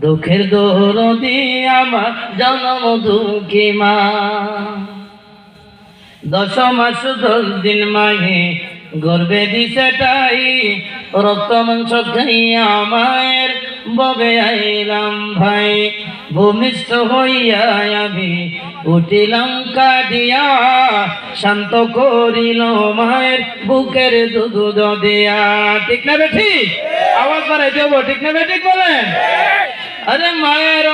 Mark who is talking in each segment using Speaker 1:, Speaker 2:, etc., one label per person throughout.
Speaker 1: দুঃখের দৌরদি আমার জনম দুঃখী মা। দশ মাস দশ দিন মাহে গর্বে দিছেটাই রক্ত মাংস খাইয়া মায়ের ববে আইলাম ভাই? ভূমিষ্ঠ হইয়া আমি উঠিলাম কাঁদিয়া, শান্ত করিল মায়ের বুকের দুধ দিয়া। ঠিক না বেঠি? আওয়াজ বাড়াই দেবো ঠিক না বেঠিক বলেন? আরে মায়ের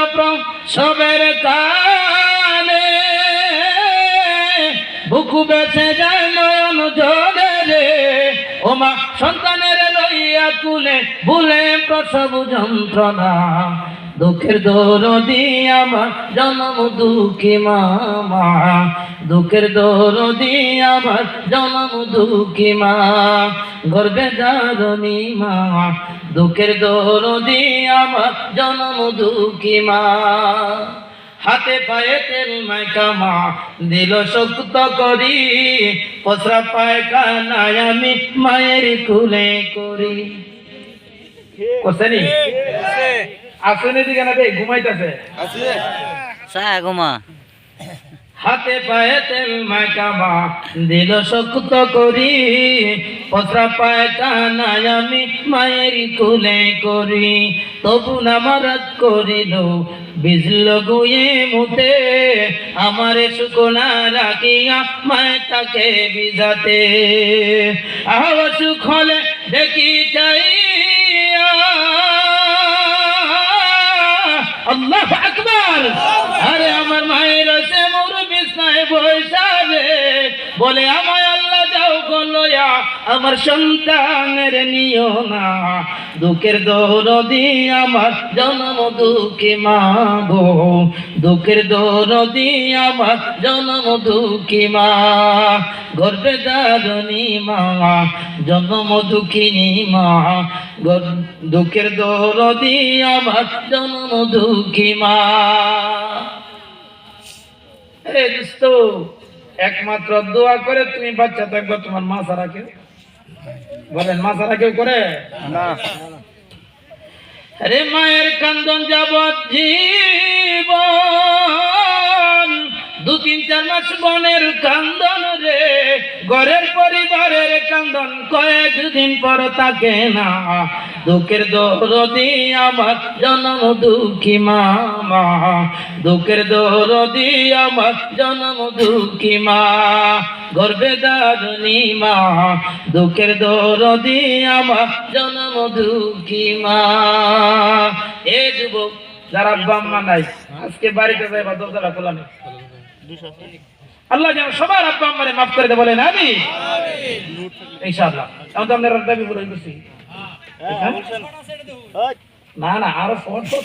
Speaker 1: সবের কানে, বুকু বেছে যায় নয়ন রে মা, সন্তানের লইয়া তুলে ভুলে প্রসব যন্ত্রণা। দুঃখের দৌরদি আমার, জন্ম দুঃখী মামা দুঃখের দৌরদি আমার, জন্ম দুঃখী মা। গর্বে দারণী মা। দুঃখের দৌরদি আমার, জন্ম দুঃখী মা। হাতে পায়ে তেল মাইকামা দিল শক্ত করি পসরা পায় কানায় আমি মায়ের কুলে করি। কোসেনি আসেনি দিকে না বে ঘুমাইতেছে।
Speaker 2: সায়া গোমা
Speaker 1: হাতে পায়ে তেল মাইকামা দিল শক্ত করি পসরা পায় কানায় আমি মায়ের কুলে করি। তবু নামারাত করিল, বিজল গুয়ে মুতে। আমারে শুকনা রাখিয়া মায় তাকে বিজাতে। আহ সুখ হলে দেখি চাইয়া। আল্লাহ আকবার! আরে আমার মায়ের সে মোর বিছনায় বৈশা রে বলে গলয়া আমার সন্তানের নিও না। দুঃখের দৌরদি আমার জন্ম, দুঃখী মা গো দুঃখের দৌরদি আমার জন্ম, দুঃখী মা। গর্বে দারণী মা, জন্ম, দুঃখিনী মা। দুঃখের দৌরদি আমার জন্ম, দুঃখী মা। একমাত্র দোয়া করে তুমি বাচ্চা থাকবে তোমার মা ছাড়া কেউ? বলেন মা ছাড়া কেউ করে? রে মায়ের কান্দন যাব জীবন দু তিন চার মাস বনের কান্দন রে ঘরের পরিবারের কান্দন কয়েক দিন পর তাকে না দুঃখের দৌরদি আমার, জন্ম দুঃখী মামা। দুঃখের দৌরদি আমার, জন্ম দুঃখী মা। গর্বে দারুণী মা। দুঃখের দৌরদি আমার, জন্ম দুঃখী মা। এ যুবক, যারা আব্বা আম্মা নাই, আজকে বাড়িতে যাই বা দরজাটা খোলা নেই। আল্লাহ যেন সবার আব্বা আম্মারে মাফ করে দে বলেন আমি। ইনশাআল্লাহ। আমি তো আপনার দাবি পূরণ করছি না না আরও ফোন তো